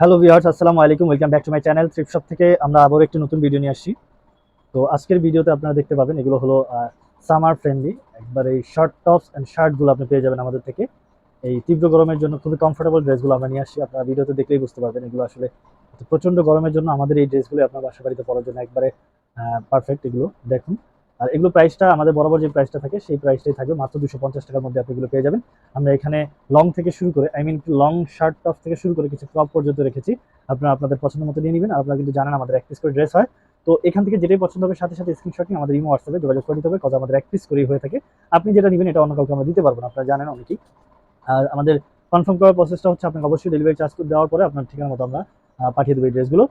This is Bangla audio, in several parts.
হ্যালো ভিউয়ার্স আসসালামু আলাইকুম welcome back to my channel trip থেকে আমরা আবার একটি নতুন ভিডিও নিয়ে আসছি। তো আজকের ভিডিওতে আপনারা দেখতে পাবেন, এগুলো হলো সামার ফ্রেন্ডলি একবার এই শর্ট টপস অ্যান্ড শার্টগুলো আপনি পেয়ে যাবেন আমাদের থেকে। এই তীব্র গরমের জন্য খুবই কমফোর্টেবল ড্রেসগুলো আমরা নিয়ে আসছি, আপনারা ভিডিওতে দেখলেই বুঝতে পারবেন এগুলো আসলে প্রচণ্ড গরমের জন্য আমাদের এই ড্রেসগুলো আপনার বাসা বাড়িতে পরার জন্য একবারে পারফেক্ট এগুলো। দেখুন আর এগুলো প্রাইসটা আমাদের বরাবর যে প্রাইসটা থাকে, সেই প্রাইসটাই থাকবে। মাত্র দুশো পঞ্চাশ টাকার মধ্যে আপনি এগুলো পেয়ে যাবেন। আমরা এখানে লং থেকে শুরু করে I mean long shirt top থেকে শুরু করে কিছু ক্রপ পর্যন্ত রেখেছি। আপনারা আপনাদের পছন্দ মতো নিয়ে নেবেন। আপনারা কিন্তু জানেন আমাদের এক পিস করে ড্রেস হয়। তো এখান থেকে যেটাই পছন্দ হবে, সাথে সাথে স্ক্রিনশট নিয়ে আমাদের ইমো হোয়াটসঅ্যাপে যোগাযোগ করে দিতে হবে কাজ আমাদের এক পিস করেই হয়ে থাকে। আপনি যেটা নেবেন, এটা অন্য কাউকে আমরা দিতে পারব না, আপনারা জানেন অনেকেই। আর আমাদের কনফার্ম করার প্রসেসটা হচ্ছে, আপনাকে অবশ্যই ডেলিভারি চার্জ দেওয়ার পরে আপনার ঠিকানা মতো আমরা পাঠিয়ে দেবো এই ড্রেসগুলো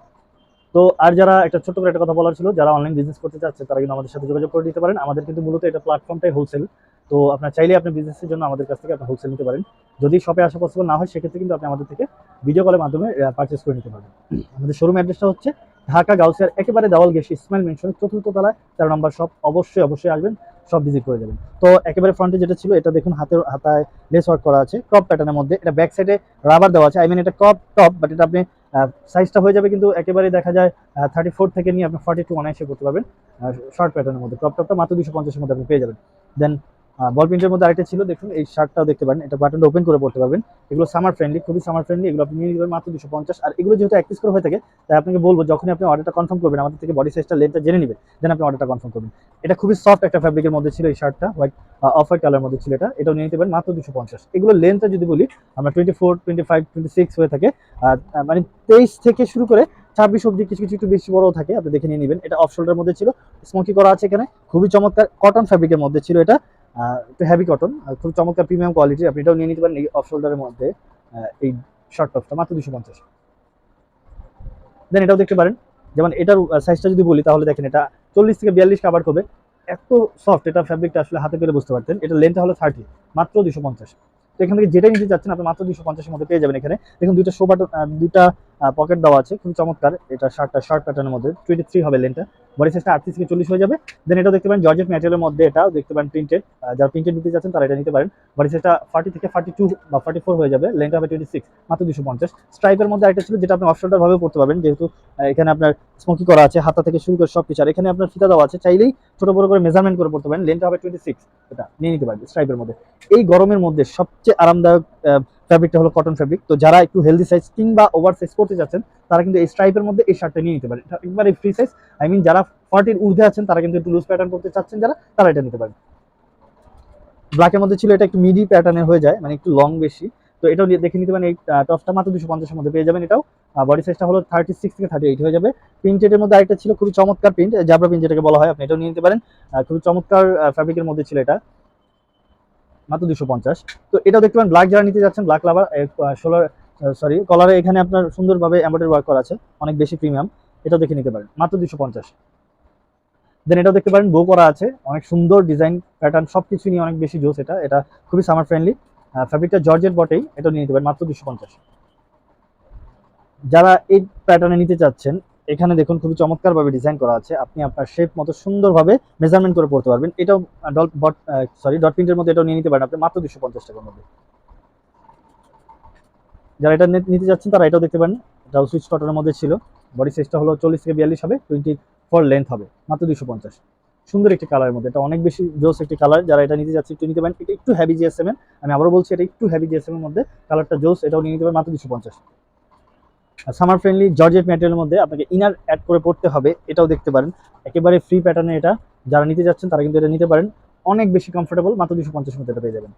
তো আর যারা একটা ছোট্ট করে একটা কথা বলার ছিল, যারা অনলাইন বিজনেস করতে চাচ্ছে, তারা কিন্তু আমাদের সাথে যোগাযোগ করে দিতে পারেন। আমাদের কিন্তু মূলত এটা প্ল্যাটফর্মটাই হোলসেল তো আপনার চাইলে আপনি বিজনেসের জন্য আমাদের কাছ থেকে আপনি হোলসেল নিতে পারেন। যদি শপে আসা পসিবল না হয়, সেক্ষেত্রে কিন্তু আপনি আমাদের থেকে ভিডিও কলের মাধ্যমে পারচেস করে নিতে পারবেন। আমাদের শোরুম অ্যাড্রেসটা হচ্ছে ঢাকা গাউসিয়ার, একেবারে দেওয়াল গেছে ইসমাইল মেনশন চতুর্থ তলায় তেরো নম্বর শপ অবশ্যই অবশ্যই আসবেন সব ভিজিট করে যাবেন। তো একেবারে ফ্রন্টে যেটা ছিল, এটা দেখুন, হাতের, হাতায় লেস ওয়ার্ক করা আছে। ক্রপ প্যাটার্নের মধ্যে, এটা ব্যাক সাইডে রাবার দেওয়া আছে। আই মিন এটা ক্রপ টপ বাট এটা আপনি সাইজটা হয়ে যাবে কিন্তু একেবারে দেখা যায় থার্টি ফোর থেকে নিয়ে আপনি ফর্টি টু অনায়াসে করতে পারবেন শর্ট প্যাটার্নের মধ্যে। ক্রপ টপটা মাত্র দুশো পঞ্চাশের মধ্যে আপনি পেয়ে যাবেন। দেন বল প্রিন্টের মধ্যে আরেকটা ছিল, দেখুন, এই শার্টটাও দেখতে পারেন, এটা বাটনটা ওপেন করে পড়তে পারবেন। এগুলো সামার ফ্রেন্ডলি খুবই সামার ফ্রেন্ডলি এগুলো আপনি নিয়ে নেবেন মাত্র দুশো পঞ্চাশ। আর এগুলো যেহেতু অ্যাক্টিস করে হয়ে থাকে, তাই আপনাকে বলব, যখনই আপনি অর্ডারটা কনফার্ম করবেন, আমাদের থেকে বডি সাইজটা লেন্থটা জেনে নেবেন দেন আপনি অর্ডারটা কনফার্ম করবেন। এটা খুবই সফট একটা ফ্যাব্রিকের মধ্যে ছিল এই শার্টটা হোয়াইট অফ হোয়াইট কালার মধ্যে ছিল এটা, এটাও নিয়ে নিতে পারেন, মাত্র দুশো পঞ্চাশ। এগুলো লেন্থটা যদি বলি, আমরা twenty four twenty five twenty six হয়ে থাকে মানে তেইশ থেকে শুরু করে ছাব্বিশ অব্দি কিছু কিছু, একটু বেশি বড় থাকে, আপনি দেখে নিয়ে নেবেন। এটা অফ শোল্ডার মধ্যে ছিল স্মোকি করা আছে এখানে, খুবই চমৎকার কটন ফ্যাব্রিকের মধ্যে ছিল এটা একটু হেভি কটন খুব চমৎকার প্রিমিয়াম কোয়ালিটি আপনি এটাও নিয়ে নিতে পারেন এই অফ শোল্ডারের মধ্যে এই শর্ট টপটা মাত্র দুশো পঞ্চাশ। দেন এটাও দেখতে পারেন, যেমন এটার সাইজটা যদি বলি, তাহলে দেখেন এটা চল্লিশ থেকে বিয়াল্লিশ কাভার করবে। এত সফট এটা ফ্যাব্রিকটা আসলে হাতে পেলে বুঝতে পারতেন এটা লেন্থটা হলো থার্টি মাত্র দুশো পঞ্চাশ। তো এখান থেকে যেটাই নিতে চাচ্ছেন, আপনি মাত্র দুশো পঞ্চাশের মধ্যে পেয়ে যাবেন এখানে। দেখুন, দুইটা শো বাটন দুইটা পকেট দেওয়া আছে খুব চমৎকার। এটা শার্টটা শার্ট প্যাটার্নের মধ্যে টোয়েন্টি থ্রি হবে লেন্থটা বডি সাইজটা আটত্রিশ থেকে চল্লিশ হয়ে যাবে। দেন এটাও দেখতে পারেন জর্জেট ম্যাটেরিয়ালের মধ্যে এটাও দেখতে পারেন প্রিন্টেড যারা প্রিন্টেড নিতে চাচ্ছেন তারা এটা নিতে পারেন। বডি সাইজটা ফার্টি থেকে ফার্টি টু বা ফার্টি ফোর হয়ে যাবে লেন্থ হবে টোয়েন্টি সিক্স মাত্র দুশো পঞ্চাশ। স্ট্রাইপের মধ্যে একটা ছিল, যেটা আপনি অপশনটার ভাবে পড়তে পারবেন, যেহেতু এখানে আপনার স্মোকি করা আছে, হাতা থেকে শুরু করে সব কিছু আর এখানে আপনার ফিতা দেওয়া আছে, চাইলেই ছোট বড় করে মেজারমেন্ট করে পড়তে পারেন লেন্থ হবে টোয়েন্টি সিক্স এটা নিয়ে নিতে পারবেন স্ট্রাইপের মধ্যে। এই গরমের মধ্যে সবচেয়ে আরামদায়ক ফ্যাব্রিকটা হলো কটন ফ্যাব্রিক তো যারা একটু হেলদি সাইজ কিংবা ওভার সাইজ করতে চাচ্ছেন তারা কিন্তু এই স্ট্রাইপের মধ্যে এই শার্টটা নিয়ে নিতে এটা একবারে ফ্রি সাইজ আই মিন যারা ফর্টির ঊর্ধ্বে আছেন, তারা কিন্তু একটু লুজ প্যাটার্ন করতে চাচ্ছেন যারা, তারা এটা নিতে পারেন। ব্ল্যাকের মধ্যে ছিল এটা একটু মিডি প্যাটার্নের হয়ে যায় মানে একটু লং বেশি। তো এটাও দেখে নিতে পারেন, এই টপটা মাত্র দুশো পঞ্চাশের মধ্যে পেয়ে যাবেন এটাও। বডি সাইজটা হলো থার্টি সিক্স থেকে থার্টি এইট হয়ে যাবে। প্রিন্টেডের মধ্যে আরেকটা ছিল খুবই চমৎকার প্রিন্ট জাবরা প্রিন্ট যেটাকে বলা হয়, আপনি এটাও নিয়ে নিতে পারেন। খুবই চমৎকার ফ্যাব্রিকের মধ্যে ছিল এটা। মাত্র দুশো পঞ্চাশ। তো এটা দেখতে পারেন ব্ল্যাক যারা নিতে যাচ্ছেন ব্ল্যাক লাভার সোলার সরি কলারে এখানে আপনার সুন্দরভাবে এম্বয়ডারি ওয়ার্ক করা আছে, অনেক বেশি প্রিমিয়াম এটাও দেখে নিতে পারেন, মাত্র দুশো পঞ্চাশ। দেন এটাও দেখতে পারেন বো করা আছে, অনেক সুন্দর ডিজাইন প্যাটার্ন সব কিছু নিয়ে অনেক বেশি জোস এটা এটা খুবই সামার ফ্রেন্ডলি ফ্যাব্রিকটা জর্জের বটেই, এটা নিয়ে নিতে পারেন, মাত্র দুশো পঞ্চাশ। যারা এই প্যাটার্নে নিতে চাচ্ছেন এখানে দেখুন খুবই চমৎকারভাবে ডিজাইন করা আছে। আপনি আপনার শেপ মতো সুন্দরভাবে মেজারমেন্ট করে পড়তে পারবেন। এটাও ডল বট সরি ডট প্রিন্টের মধ্যে এটাও নিয়ে নিতে পারেন আপনি মাত্র দুশো পঞ্চাশ টাকার মধ্যে। যারা এটা নিতে যাচ্ছেন তারা এটাও দেখতে পারেন। এটাও সুইচ কটনের মধ্যে ছিল। বডি সাইজটা হলো চল্লিশ থেকে বিয়াল্লিশ হবে টোয়েন্টি ফোর লেন্থ হবে, মাত্র দুশো পঞ্চাশ। সুন্দর একটি কালারের মধ্যে। এটা অনেক বেশি জোস একটি কালার যারা এটা নিতে যাচ্ছে একটু নিতে পারেন। এটা একটু হ্যাভি জিএসএম এর। আমি আবারও বলছি, এটা একটু হ্যাভি জিএসএম এর মধ্যে কালারটা জোস, এটাও নিয়ে নিতে পারেন, মাত্র দুশো পঞ্চাশ। সামার ফ্রেন্ডলি জর্জেট ম্যাটেরিয়ালের মধ্যে আপনাকে ইনার অ্যাড করে পড়তে হবে, এটাও দেখতে পারেন। একেবারে ফ্রি প্যাটার্নে এটা। যারা নিতে যাচ্ছেন, তারা কিন্তু এটা নিতে পারেন। অনেক বেশি কমফোর্টেবল মাত্র দুশো পঞ্চাশ মধ্যে এটা পেয়ে যাবেন।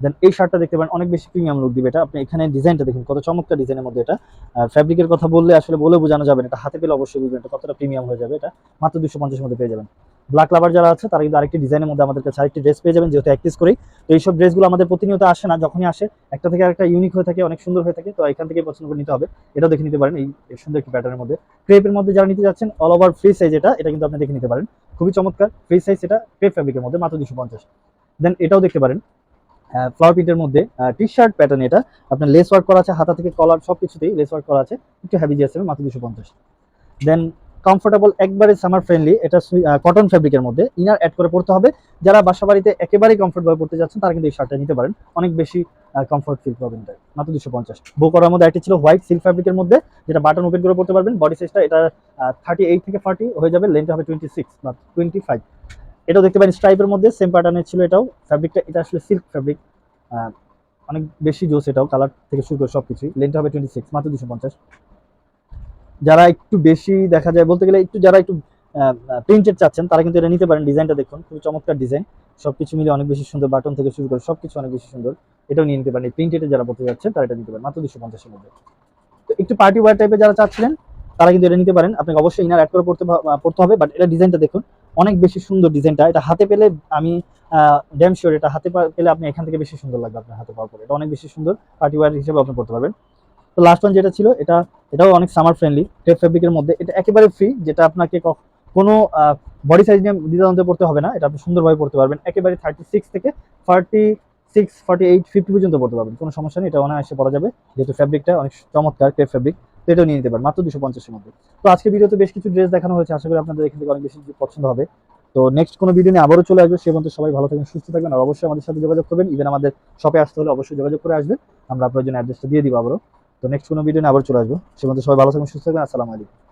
দেন এই শার্টটা দেখতে পারেন, অনেক বেশি প্রিমিয়াম লুক দিবে এটা। আপনি এখানে ডিজাইনটা দেখুন, কত চমৎকার ডিজাইনের মধ্যে এটা। ফ্যাব্রিকের কথা বললে আসলে বলে বোঝানো যাবে না, এটা হাতে পেলে অবশ্যই বুঝবেন এটা কতটা প্রিমিয়াম হয়ে যাবে এটা। মাত্র দুশো পঞ্চাশ মধ্যে পেয়ে যাবেন। ব্ল্যাক লাভার যারা আছে, তারা কিন্তু আরেকটি ডিজাইনের মধ্যে আমাদের কাছে আরেকটি ড্রেস পেয়ে যাবেন, যেহেতু অ্যাক্টিস করি তো এইসব ড্রেসগুলো আমাদের প্রতিনিয়ত আসে না, যখনই আসে, একটা থেকে একটা ইউনিক হয়ে থাকে, অনেক সুন্দর হয়ে থাকে, তো এখান থেকে পছন্দ করে নিতে হবে। এটাও দেখে নিতে পারেন, এই এই সুন্দর একটি প্যাটার্নের মধ্যে। ক্রেপের মধ্যে যারা নিতে যাচ্ছেন অল ওভার ফ্রি সাইজ এটা এটা কিন্তু আপনি দেখে নিতে পারেন। খুবই চমৎকার ফ্রি সাইজ এটা ক্রেপ ফ্যাব্রিকের মধ্যে, মাত্র দুশো পঞ্চাশ। দেন এটাও দেখতে পারেন ফ্লাওয়ার প্রিন্টের মধ্যে টি শার্ট প্যাটার্ন এটা। আপনার লেস ওয়ার্ক করা আছে, হাতা থেকে কলার সব কিছুতেই লেস ওয়ার্ক করা আছে, একটু হ্যাভি জিএসএম মাত্র দুশো পঞ্চাশ। দেন কমফোর্টেবল একবারে সামার ফ্রেন্ডলি এটা কটন ফ্যাব্রিকের মধ্যে ইনার অ্যাড করে পড়তে হবে। যারা বাসা বাড়িতে একেবারেই কমফোর্টেবল পড়তে যাচ্ছেন, তারা কিন্তু এই শার্টটা নিতে পারেন। অনেক বেশি কমফোর্ট ফিল পাবেন এটা। মাত্র দুশো পঞ্চাশ। বো করার মধ্যে একটি ছিল হোয়াইট সিল্ক ফ্যাব্রিকের মধ্যে, যেটা বাটন ওপেন করে পড়তে পারবেন। বডি সাইজটা এটা থার্টি এইট থেকে ফর্টি হয়ে যাবে লেন্থ হবে টোয়েন্টি সিক্স বা টোয়েন্টি ফাইভ এটাও দেখতে পারেন স্ট্রাইপের মধ্যে সেম প্যাটার্নের ছিল এটাও। ফ্যাব্রিকটা এটা আসলে সিল্ক ফ্যাব্রিক অনেক বেশি জোস এটাও কালার থেকে শুরু করে সব কিছুই লেন্থ হবে টোয়েন্টি সিক্স মাত্র দুশো পঞ্চাশ। যারা একটু বেশি দেখা যায়, বলতে গেলে একটু যারা একটু প্রিন্টেড চাচ্ছেন, তারা কিন্তু এটা নিতে পারেন। ডিজাইনটা দেখুন, খুবই চমৎকার ডিজাইন। সবকিছু মিলে অনেক বেশি সুন্দর বাটন থেকে শুরু করে সবকিছু অনেক বেশি সুন্দর। এটাও নিয়ে নিতে পারেন। প্রিন্টেডে যারা পড়তে যাচ্ছেন, তারা এটা নিতে পারেন। মাত্র দুশো পঞ্চাশের মধ্যে। তো একটু পার্টি ওয়ার টাইপের যারা চাচ্ছিলেন, তারা কিন্তু এটা নিতে পারেন। আপনাকে অবশ্যই ইনার অ্যাড করে পড়তে পড়তে হবে। বাট এটা ডিজাইনটা দেখুন, অনেক বেশি সুন্দর ডিজাইনটা। এটা হাতে পেলে আমি ড্যাম শিওর এটা হাতে পেলে আপনি এখান থেকে বেশি সুন্দর লাগবে আপনার হাতে পাওয়ার পরে। এটা অনেক বেশি সুন্দর। পার্টি ওয়ার হিসেবে আপনি পড়তে পারবেন। তো লাস্ট ওয়ান যেটা ছিল, এটা, এটাও অনেক সামার ফ্রেন্ডলি টেপ ফেব্রিকের মধ্যে। এটা একেবারে ফ্রি যেটা আপনাকে কোনো বডি সাইজ নিয়ে দ্বিধাদ্বন্দ্বে পড়তে হবে না, এটা আপনি সুন্দরভাবে পড়তে পারবেন। একেবারে থার্টি সিক্স থেকে forty six forty eight fifty পর্যন্ত পড়তে পারবেন, কোনো সমস্যা নেই, এটা অনায়াসে পড়া যাবে। যেহেতু ফ্যাব্রিকটা অনেক চমৎকার ক্রেপ ফ্যাব্রিক তো এটাও নিয়ে নিতে পারেন, মাত্র দুশো পঞ্চাশের মধ্যে। তো আজকে ভিডিওতে বেশ কিছু ড্রেস দেখানো হয়েছে, আশা করি আপনাদের এখান থেকে অনেক বেশি পছন্দ হবে। তো নেক্সট কোনো ভিডিও নিয়ে আবারও চলে আসবে, সে পর্যন্ত সবাই ভালো থাকবেন, সুস্থ থাকবেন, আর অবশ্যই আমাদের সাথে যোগাযোগ করবেন। ইভেন আমাদের শপে আসতে হলে অবশ্যই যোগাযোগ করে আসবেন। আমরা আপনার জন্য অ্যাড্রেসটা দিয়ে দিব আবারও। তো নেক্সট কোনো ভিডিও নিয়ে আবার চলে আসব। সে মধ্যে সবাই ভালো থাকবেন, সুস্থ থাকবেন, আসসালামু আলাইকুম।